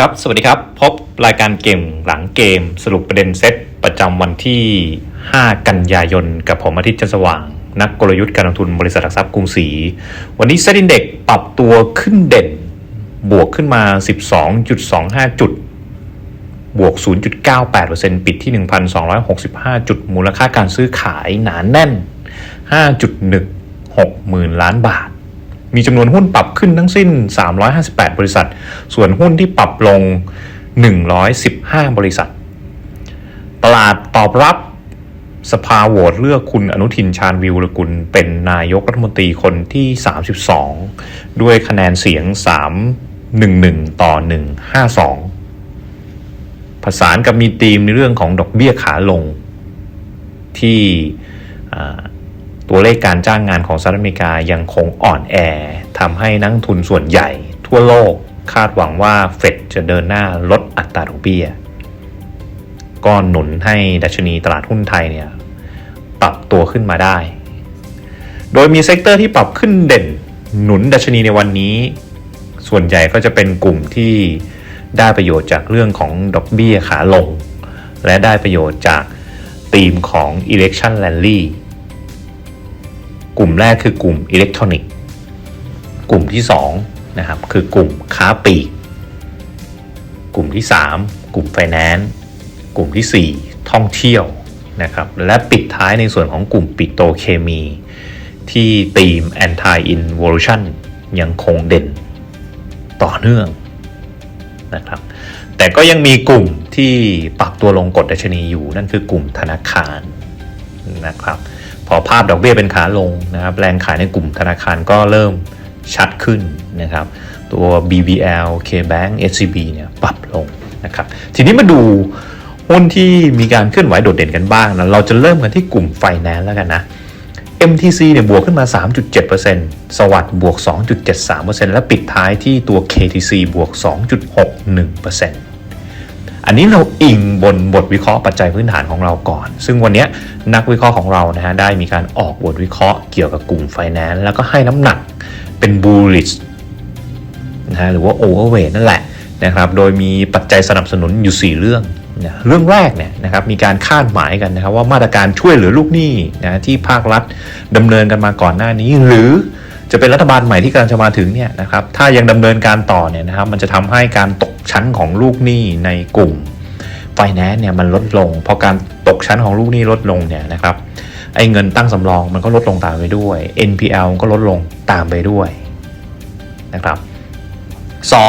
ครับ สวัสดีครับ พบรายการเกมหลังเกมสรุปประเด็นเซตประจำวันที่ 5 กันยายน กับผมอาทิตย์จันสว่าง นักกลยุทธ์การลงทุนบริษัทหลักทรัพย์กรุงศรี วันนี้เซ็นดินเด็กปรับตัวขึ้นเด่น บวกขึ้นมา 12.25 จุด บวก 0.98%ปิดที่ 1,265 จุด มูลค่าการซื้อขายหนานแน่น 5.16หมื่นล้านบาท มีจำนวนหุ้นปรับขึ้นทั้งสิ้น 358 บริษัท ส่วนหุ้นที่ปรับลง 115 บริษัท ตลาดตอบรับสภาโหวตเลือกคุณอนุทินชาญวิวรกุลเป็นนายกรัฐมนตรีคนที่ 32 ด้วยคะแนนเสียง 311 ต่อ 152 ผสานกับมีธีมในเรื่องของดอกเบี้ยขาลงที่ ตัวเลขการจ้างงานของสหรัฐอเมริกายังคงอ่อนแอทำให้นักทุนส่วนใหญ่ ทั่วโลกคาดหวังว่าเฟดจะเดินหน้าลดอัตราดอกเบี้ยก็หนุนให้ดัชนีตลาดหุ้นไทยเนี่ยปรับตัวขึ้นมาได้ โดยมีเซกเตอร์ที่ปรับขึ้นเด่นหนุนดัชนีในวันนี้ ส่วนใหญ่ก็จะเป็นกลุ่มที่ได้ประโยชน์จากเรื่องของดอกเบี้ยขาลง และได้ประโยชน์จากธีมของ election rally กลุ่มแรกคือกลุ่มอิเล็กทรอนิกส์ กลุ่มที่2นะครับคือกลุ่มค้าปลีก กลุ่มที่ 3 กลุ่มไฟแนนซ์ กลุ่มที่ 4 ท่องเที่ยวนะครับ และปิดท้ายในส่วนของกลุ่มปิโตเคมี ที่ธีม anti involution ยังคงเด่นต่อเนื่องนะครับแต่ก็ยังมีกลุ่มที่ปรับตัวลงกดดัชนีอยู่นั่นคือกลุ่มธนาคารนะครับ พอภาพดอกเบี้ยเป็นขาลงนะครับแรงขายในกลุ่มธนาคารก็เริ่มชัดขึ้นนะครับตัว BBL KBank SCB เนี่ยปรับลงนะครับทีนี้มาดูหุ้นที่มีการเคลื่อนไหวโดดเด่นกันบ้างนะเราจะเริ่มกันที่กลุ่มไฟแนนซ์แล้วกันนะ MTC เนี่ยบวกขึ้นมา 3.7%สวัสด์บวก 2.73%และปิดท้ายที่ตัว KTC บวก 2.61% อันนี้เราอิงบนบทวิเคราะห์ปัจจัยพื้นฐานของเราก่อน ซึ่งวันนี้นักวิเคราะห์ของเรานะฮะได้มีการออกบทวิเคราะห์เกี่ยวกับกลุ่มไฟแนนซ์แล้วก็ให้น้ำหนักเป็น bullish นะฮะหรือว่า overweight นั่นแหละนะครับ โดยมีปัจจัยสนับสนุนอยู่ 4 เรื่องนะเรื่องแรกเนี่ยนะครับมีการคาดหมายกันนะครับว่ามาตรการช่วยเหลือลูกหนี้นะที่ภาครัฐดำเนินกันมาก่อนหน้านี้ หรือ จะเป็นรัฐบาลใหม่ที่กำลังจะมาถึงเนี่ยนะครับถ้ายังดำเนินการต่อเนี่ยนะครับมันจะทำให้การตกชั้นของลูกหนี้ในกลุ่มไฟแนนซ์เนี่ยมันลดลงพอการตกชั้นของลูกหนี้ลดลงเนี่ยนะครับไอ้เงินตั้งสำรองมันก็ลดลงตามไปด้วย NPL ก็ลดลงตามไปด้วยนะครับ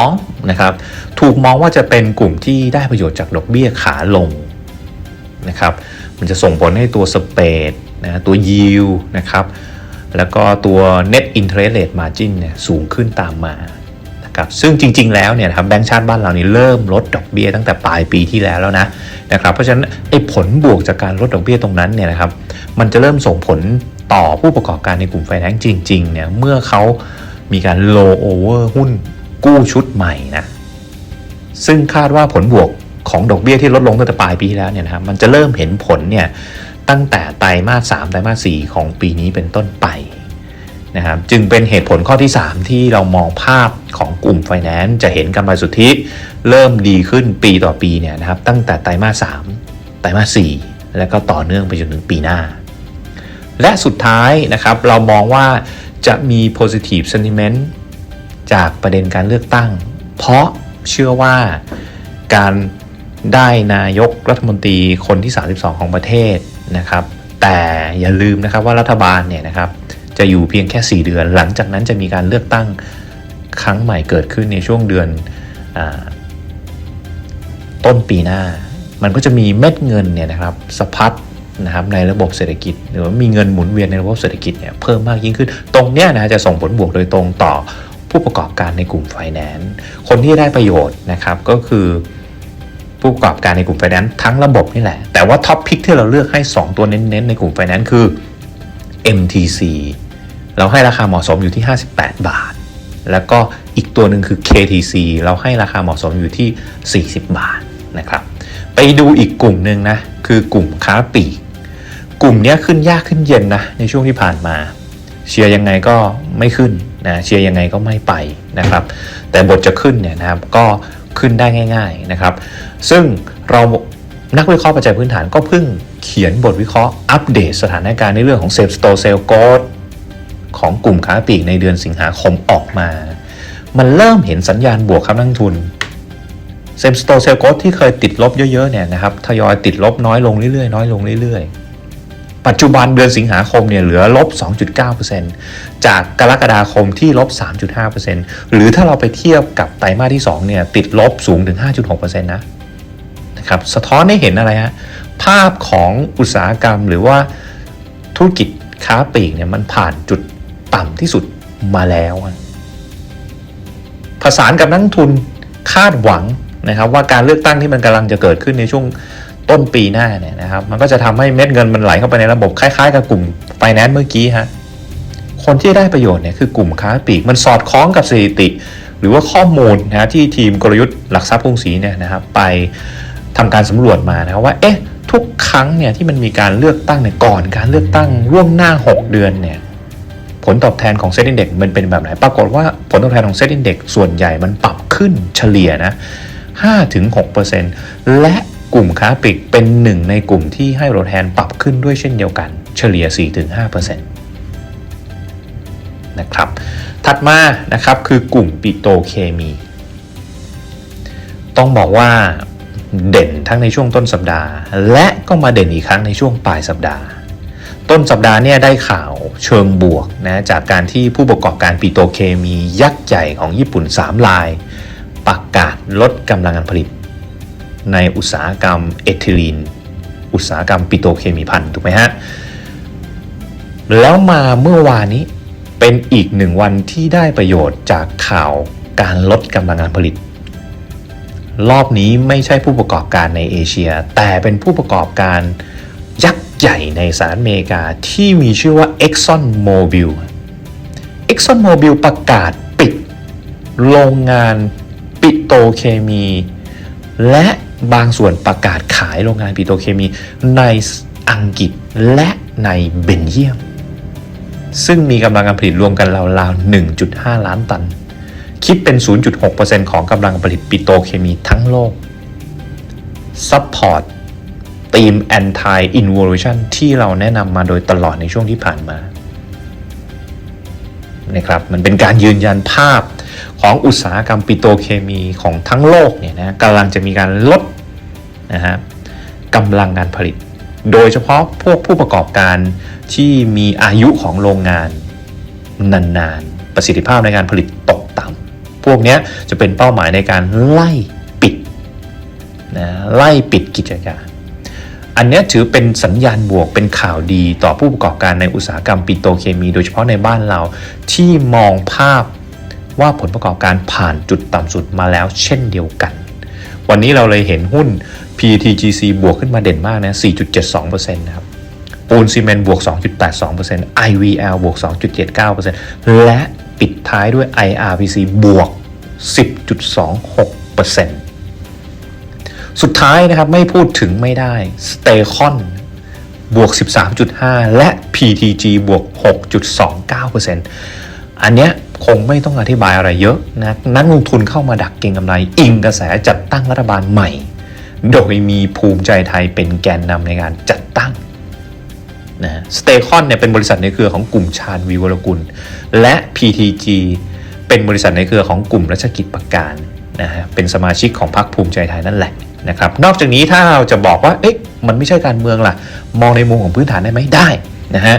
2นะครับถูกมองว่าจะเป็นกลุ่มที่ได้ประโยชน์จากดอกเบี้ยขาลงนะครับมันจะส่งผลให้ตัวสเปดนะตัวยิวนะครับ แล้วก็ตัว net interest rate margin เนี่ยสูงขึ้นตามมานะครับซึ่งจริง ๆ แล้วเนี่ยนะครับแบงก์ชาติบ้านเรานี่เริ่มลดดอกเบี้ยตั้งแต่ปลายปีที่แล้วแล้วนะนะครับเพราะฉะนั้นไอ้ผลบวกจากการลดดอกเบี้ยตรงนั้นเนี่ยนะครับมันจะเริ่มส่งผลต่อผู้ประกอบการในกลุ่มไฟแนนซ์จริงๆเนี่ยเมื่อเขามีการ low over หุ้นกู้ชุดใหม่นะซึ่งคาดว่าผลบวกของดอกเบี้ยที่ลดลงตั้งแต่ปลายปีที่แล้วเนี่ยนะครับมันจะเริ่มเห็นผลเนี่ย ตั้งแต่ไตรมาส3ไตรมาส4ของปีนี้เป็นต้นไปนะครับจึงเป็นเหตุผลข้อที่ 3 ที่เรามองภาพของกลุ่มไฟแนนซ์จะเห็นกำไรสุทธิเริ่มดีขึ้นปีต่อปีเนี่ยนะครับตั้งแต่ไตรมาส3ไตรมาส4แล้วก็ต่อเนื่องไปจนถึงปีหน้า และสุดท้ายนะครับเรามองว่าจะมี positive sentiment จากประเด็นการเลือกตั้ง เพราะเชื่อว่าการได้นายกรัฐมนตรีคนที่ 32 ของประเทศ นะครับ แต่อย่าลืมนะครับว่ารัฐบาลเนี่ยนะครับจะอยู่เพียงแค่ 4 เดือน หลังจากนั้นจะมีการเลือกตั้งครั้งใหม่เกิดขึ้นในช่วงเดือนอต้นปีหน้า มันก็จะมีเม็ดเงินเนี่ยนะครับสะพัดนะครับในระบบเศรษฐกิจ หรือว่ามีเงินหมุนเวียนในระบบเศรษฐกิจเนี่ยเพิ่มมากยิ่งขึ้น ตรงเนี้ยนะจะส่งผลบวกโดยตรงต่อผู้ประกอบการในกลุ่มไฟแนนซ์คนที่ได้ประโยชน์นะครับก็คือ ผู้ประกอบการในกลุ่มไฟแนนซ์ทั้งระบบนี่แหละ แต่ว่าท็อปพิกที่เราเลือกให้ 2 ตัวเน้นๆ ในกลุ่มไฟแนนซ์คือ MTC เราให้ราคาเหมาะสมอยู่ที่ 58 บาท แล้วก็อีกตัวหนึ่งคือ KTC เราให้ราคาเหมาะสมอยู่ที่ 40 บาทนะครับ ไปดูอีกกลุ่มหนึ่งนะ คือกลุ่มค้าปลีก กลุ่มนี้ขึ้นยากขึ้นเย็นนะ ในช่วงที่ผ่านมา เชียร์ยังไงก็ไม่ขึ้นนะ เชียร์ยังไงก็ไม่ไปนะครับ แต่บทจะขึ้นเนี่ยนะครับ ก็ ขึ้นได้ง่าย ๆนะครับ ซึ่งเรานักวิเคราะห์ปัจจัยพื้นฐานก็เพิ่งเขียนบทวิเคราะห์อัปเดตสถานการณ์ในเรื่องของเซฟสโตเซลโกดของกลุ่มค้าปลีกในเดือนสิงหาคมออกมา มันเริ่มเห็นสัญญาณบวกครับนักทุนเซมสโตเซลโกดที่เคยติดลบเยอะๆเนี่ยนะครับทยอยติดลบน้อยลงเรื่อยๆน้อยลงเรื่อยๆ ปัจจุบันเดือนสิงหาคมเนี่ยเหลือลบ 2.9%จากกรกฎาคมที่ลบ 3.5%หรือถ้าเราไปเทียบกับไตรมาสที่2เนี่ยติดลบสูงถึง 5.6%นะนะครับสะท้อนให้เห็นอะไรฮะภาพของอุตสาหกรรมหรือว่าธุรกิจค้าปลีกเนี่ยมันผ่านจุดต่ำที่สุดมาแล้วอะผสานกับนักทุนคาดหวังนะครับว่าการเลือกตั้งที่มันกำลังจะเกิดขึ้นในช่วง ต้นปีหน้าเนี่ยนะครับมันก็จะทำให้เม็ดเงินมันไหลเข้าไปในระบบคล้ายๆ กับกลุ่มไฟแนนซ์เมื่อกี้ฮะคนที่ได้ประโยชน์เนี่ยคือกลุ่มค้าปลีกมันสอดคล้องกับสถิติ หรือว่าข้อมูลนะที่ทีมกลยุทธ์หลักทรัพย์กรุงศรีเนี่ยนะครับไปทำการสำรวจมานะครับว่าเอ๊ะทุกครั้งเนี่ยที่มันมีการเลือกตั้งเนี่ยก่อนการเลือกตั้งล่วงหน้า 6 เดือนเนี่ยผลตอบแทนของเซ็นดินเด็กมันเป็นแบบไหน ปรากฏว่าผลตอบแทนของเซ็นดินเด็กส่วนใหญ่มันปรับขึ้นเฉลี่ยนะ5-6%และ กลุ่มค้าปลีกเป็นหนึ่งในกลุ่มที่ให้ผลตอบแทนปรับขึ้นด้วยเช่นเดียวกัน เฉลี่ย 4-5%นะครับ ถัดมานะครับคือกลุ่มปิโตเคมี ต้องบอกว่าเด่นทั้งในช่วงต้นสัปดาห์ และก็มาเด่นอีกครั้งในช่วงปลายสัปดาห์ ต้นสัปดาห์เนี่ยได้ข่าวเชิงบวกนะจากการที่ผู้ประกอบการปิโตเคมียักษ์ใหญ่ของญี่ปุ่น 3 ราย ประกาศลดกำลังการผลิต ในอุตสาหกรรมเอทิลีน อุตสาหกรรมปิโตเคมีพันถูกไหมฮะ แล้วมาเมื่อวานนี้เป็นอีกหนึ่งวันที่ได้ประโยชน์จากข่าวการลดกำลังการผลิต รอบนี้ไม่ใช่ผู้ประกอบการในเอเชีย แต่เป็นผู้ประกอบการยักษ์ใหญ่ในสหรัฐอเมริกาที่มีชื่อว่า Exxon Mobil Exxon Mobil ประกาศปิด โรงงานปิโตเคมี และ บางส่วนประกาศขายโรงงานปิโตรเคมีในอังกฤษและในเบนเยียม ซึ่งมีกำลังการผลิตรวมกันราวๆ 1.5 ล้านตัน คิดเป็น 0.6%ของกำลังผลิตปิโตรเคมีทั้งโลกซัพพอร์ตทีม anti involution ที่เราแนะนำมาโดยตลอดในช่วงที่ผ่านมานะครับมันเป็นการยืนยันภาพ ของอุตสาหกรรมปิโตรเคมีของทั้งโลกเนี่ยนะกำลังจะมีการลดนะฮะกำลังการผลิต โดยเฉพาะพวกผู้ประกอบการที่มีอายุของโรงงานนานๆ ประสิทธิภาพในการผลิตตกต่ำพวกนี้จะเป็นเป้าหมายในการไล่ปิดนะไล่ปิดกิจการอันนี้ถือเป็นสัญญาณบวกเป็นข่าวดีต่อผู้ประกอบการในอุตสาหกรรมปิโตรเคมี โดยเฉพาะในบ้านเราที่มองภาพ ว่าผลประกอบการผ่านจุดต่ำสุดมาแล้วเช่นเดียวกัน วันนี้เราเลยเห็นหุ้น PTGC บวกขึ้นมาเด่นมากนะ 4.72%นะครับปูนซีเมนต์บวก 2.82% IVL บวก 2.79%และปิดท้ายด้วย IRPC บวก 10.26%สุดท้ายนะครับไม่พูดถึงไม่ได้ s t a y c o n บวก 13.5 และ PTG บวก 6.29%อันเนี้ย คงไม่ต้องอธิบายอะไรเยอะนะนักลงทุนเข้ามาดักเก็งกำไร อิงกระแสจัดตั้งรัฐบาลใหม่ โดยมีภูมิใจไทยเป็นแกนนำในการจัดตั้งนะสเตคอนเนี่ยเป็นบริษัทในเครือของกลุ่มชาญวีวรกุล และ PTG เป็นบริษัทในเครือของกลุ่มรัชกิจประการนะฮะเป็นสมาชิกของพรรคภูมิใจไทยนั่นแหละนะครับนอกจากนี้ถ้าเราจะบอกว่าเอ๊ะมันไม่ใช่การเมืองล่ะ มองในมุมของพื้นฐานได้ไหมได้นะฮะ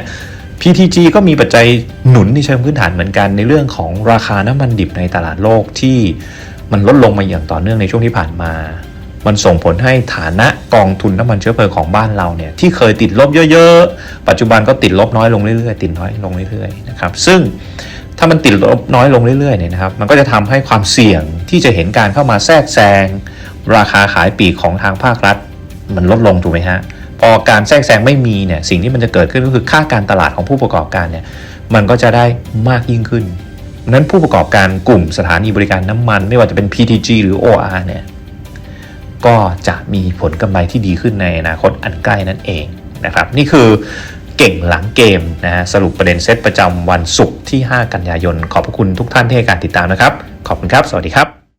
PTG ก็มีปัจจัยหนุนในเชิงพื้นฐานเหมือนกันในเรื่องของราคาน้ำมันดิบในตลาดโลกที่มันลดลงมาอย่างต่อเนื่องในช่วงที่ผ่านมา มันส่งผลให้ฐานะกองทุนน้ำมันเชื้อเพลิงของบ้านเราเนี่ยที่เคยติดลบเยอะๆ ปัจจุบันก็ติดลบน้อยลงเรื่อยๆ ติดน้อยลงเรื่อยๆนะครับ ซึ่งถ้ามันติดลบน้อยลงเรื่อยๆเนี่ยนะครับ มันก็จะทำให้ความเสี่ยงที่จะเห็นการเข้ามาแทรกแซง ราคาขายปีกของทางภาครัฐ มันลดลงถูกไหมฮะ อการแทรกแซงไม่มีเนี่ยสิ่งที่มันจะเกิดขึ้นก็คือค่าการตลาดของผู้ประกอบการเนี่ยมันก็จะได้มากยิ่งขึ้นนั้นผู้ประกอบการกลุ่มสถานีบริการน้ำมัน ไม่ว่าจะเป็น PTG หรือ OR เนี่ยก็จะมีผลกำไรที่ดีขึ้นในอนาคตอันใกล้นั่นเองนะครับนี่คือเก่งหลังเกมนะฮะสรุปประเด็นเซตประจำวันศุกร์ที่ 5 กันยายน ขอบพระคุณทุกท่านที่ให้การติดตามนะครับ ขอบคุณครับ สวัสดีครับ